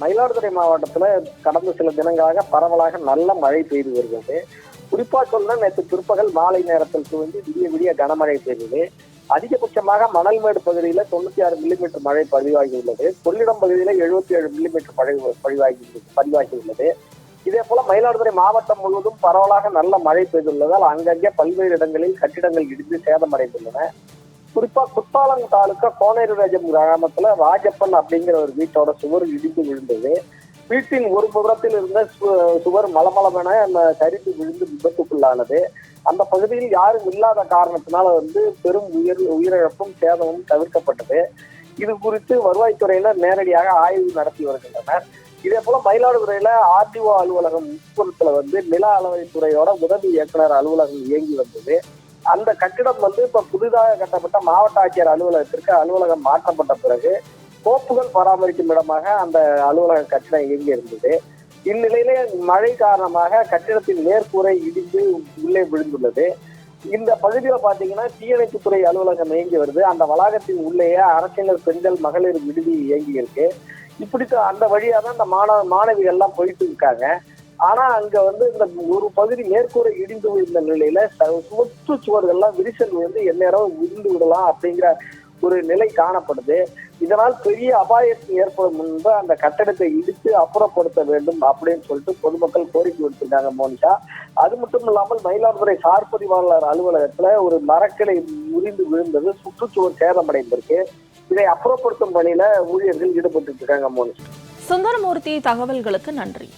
மயிலாடுதுறை மாவட்டத்துல கடந்த சில தினங்களாக பரவலாக நல்ல மழை பெய்து வருகிறது. குறிப்பா சொல்ல நேற்று பிற்பகல் மாலை நேரத்தில் துவங்கி விடிய விடிய கனமழை பெய்தது. அதிகபட்சமாக மணல்மேடு பகுதியில தொண்ணூத்தி ஆறு மில்லிமீட்டர் மழை பதிவாகியுள்ளது கொள்ளிடம் பகுதியில எழுபத்தி ஏழு மில்லிமீட்டர் மழை பதிவாகி பதிவாகியுள்ளது இதே போல மயிலாடுதுறை மாவட்டம் முழுவதும் பரவலாக நல்ல மழை பெய்துள்ளதால் அங்கங்கே பல்வேறு இடங்களில் கட்டிடங்கள் இடிந்து சேதமடைந்துள்ளன. குறிப்பா குத்தாலம் தாலுக்கா கோனேரிராஜம் கிராமத்துல ராஜப்பன் அப்படிங்கிற ஒரு வீட்டோட சுவர் இடிந்து விழுந்தது. வீட்டின் ஒரு புறத்தில் இருந்த சுவர் மலமளமென அந்த சரிந்து விழுந்து விபத்துக்குள்ளானது. அந்த பகுதியில் யாரும் இல்லாத காரணத்தினால வந்து பெரும் உயிர் உயிரிழப்பும் சேதமும் தவிர்க்கப்பட்டது. இது குறித்து வருவாய்த்துறையினர் நேரடியாக ஆய்வு நடத்தி வருகின்றனர். இதே போல மயிலாடுதுறையில ஆர்டிஓ அலுவலகம் உட்புறத்துல வந்து நில அளவைத்துறையோட உதவி இயக்குனர் அலுவலகம் இயங்கி வந்தது. அந்த கட்டிடம் வந்து இப்ப புதிதாக கட்டப்பட்ட மாவட்ட ஆட்சியர் அலுவலகத்திற்கு அலுவலகம் மாற்றப்பட்ட பிறகு கோப்புகள் பராமரிக்கும் இடமாக அந்த அலுவலக கட்டிடம் இயங்கி இருந்தது. இந்நிலையிலே மழை காரணமாக கட்டிடத்தின் மேற்கூரை இடிந்து உள்ளே விழுந்துள்ளது. இந்த பகுதியில பாத்தீங்கன்னா தீயணைப்புத்துறை அலுவலகம் இயங்கி வருது. அந்த வளாகத்தின் உள்ளேயே அரசினர் பெண்கள் மகளிர் விடுதி இயங்கி இருக்கு. இப்படி அந்த வழியா தான் இந்த மாணவ மாணவிகள் எல்லாம் போயிட்டு இருக்காங்க. ஆனா அங்க வந்து இந்த ஒரு பகுதி மேற்கூரை இடிந்து விழுந்த நிலையில ச- சுற்று சுவர்கள்லாம் விரிசல் வந்து எந்நேரம் விழுந்து விடலாம் அப்படிங்கிற ஒரு நிலை காணப்படுது. இதனால் பெரிய அபாயத்தை ஏற்படும் முன்பு அந்த கட்டடத்தை இடித்து அப்புறப்படுத்த வேண்டும் அப்படின்னு சொல்லிட்டு பொதுமக்கள் கோரிக்கை விடுத்திருக்காங்க மோனிஷா அது மட்டும் இல்லாமல் மயிலாடுதுறை சார் பதிவாளர் அலுவலகத்துல ஒரு மரக்கிளை முறிந்து விழுந்தது. சுற்றுச்சூழல் சேதமடைந்திருக்கு. இதை அப்புறப்படுத்தும் பணியில ஊழியர்கள் ஈடுபட்டு இருக்காங்க மோனிஷா சுந்தரமூர்த்தி தகவல்களுக்கு நன்றி.